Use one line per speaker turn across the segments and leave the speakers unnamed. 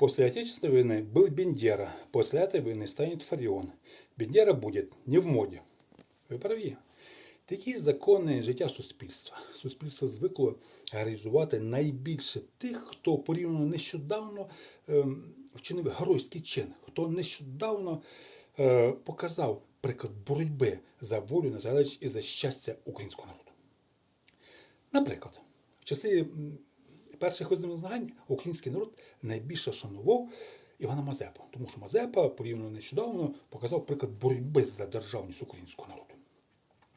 После Отечественной войны был Бендера, после этой войны станет Фарион. Бендера будет не в моді. Ви праві. Такі закони життя суспільства. Суспільство звикло реалізувати найбільше тих, хто порівняно нещодавно ем, вчинив геройський чин, хто нещодавно е, показав приклад боротьби за волю, незалежність і за щастя українського народу. Наприклад, в часи м, перших визвольних змагань український народ найбільше шанував Івана Мазепу, тому що Мазепа порівняно нещодавно показав приклад боротьби за державність українського народу.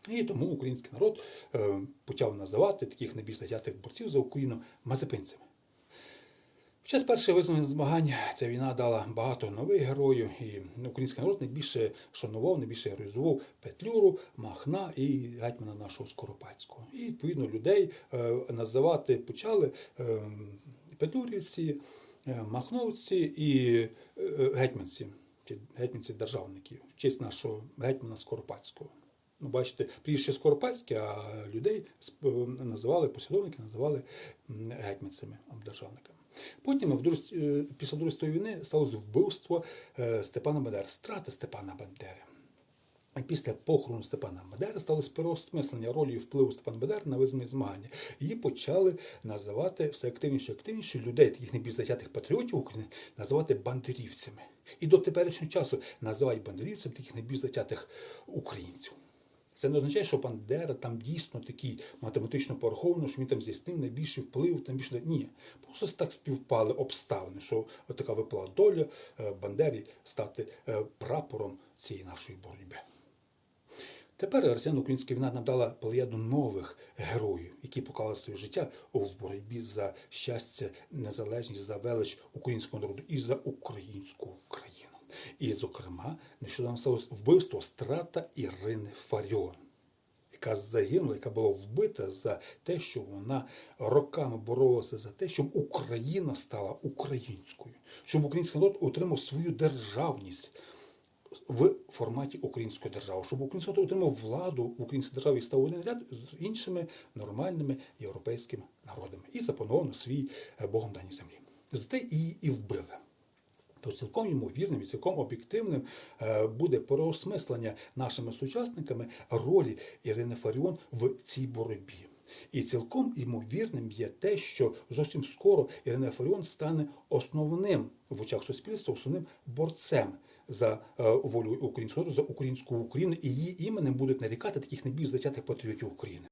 І тому український народ е, почав називати таких найбільш затятих борців за Україну мазепинцями. В час перших визвольних змагань ця війна дала багато нових героїв, і український народ найбільше шанував, найбільше героїзував Петлюру, Махна і гетьмана нашого Скоропадського. І відповідно людей е, називати почали е, Петлюрівці, е, Махновці і гетьманці, чи гетьманці-державники, в честь нашого гетьмана Скоропадського. Ну, бачите, прізвище Скоропадське, а людей називали, послідовники називали гетьманцями, а, державниками. Потім е, після Другої світової війни сталося вбивство е, Степана Бандери, страти Степана Бандери. Після похорону Степана Бандери сталося переосмислення ролі і впливу Степана Бандери на визвольні змагання. Її почали називати все активніше і активніше людей, таких найбільш затятих патріотів України, називати бандерівцями. І до теперішнього часу називають бандерівцями таких найбільш затятих українців. Це не означає, що Бандера там дійсно такий математично пораховано, що він там здійснив найбільший вплив, там більше ні. Просто так співпали обставини, що така випала доля е, Бандері стати е, прапором цієї нашої боротьби. Тепер росіяно-українська війна нам дала плеяду нових героїв, які поклали своє життя в боротьбі за щастя, незалежність, за велич українського народу і за українську країну. І, зокрема, нещодавно сталося вбивство страта Ірини Фаріон, яка загинула, яка була вбита за те, що вона роками боролася за те, щоб Україна стала українською, щоб український народ отримав свою державність в форматі української держави, щоб український народ отримав владу в українській державі і став один ряд з іншими нормальними європейськими народами і запанував на свій е, Богом даній землі. Зате її і вбили. То цілком ймовірним і цілком об'єктивним е, буде переосмислення нашими сучасниками ролі Ірини Фаріон в цій боротьбі. І цілком ймовірним є те, що зовсім скоро Ірина Фаріон стане основним в очах суспільства, основним борцем за е, волю українського за українську Україну, і її іменем будуть нарікати таких найбільш затятих патріотів України.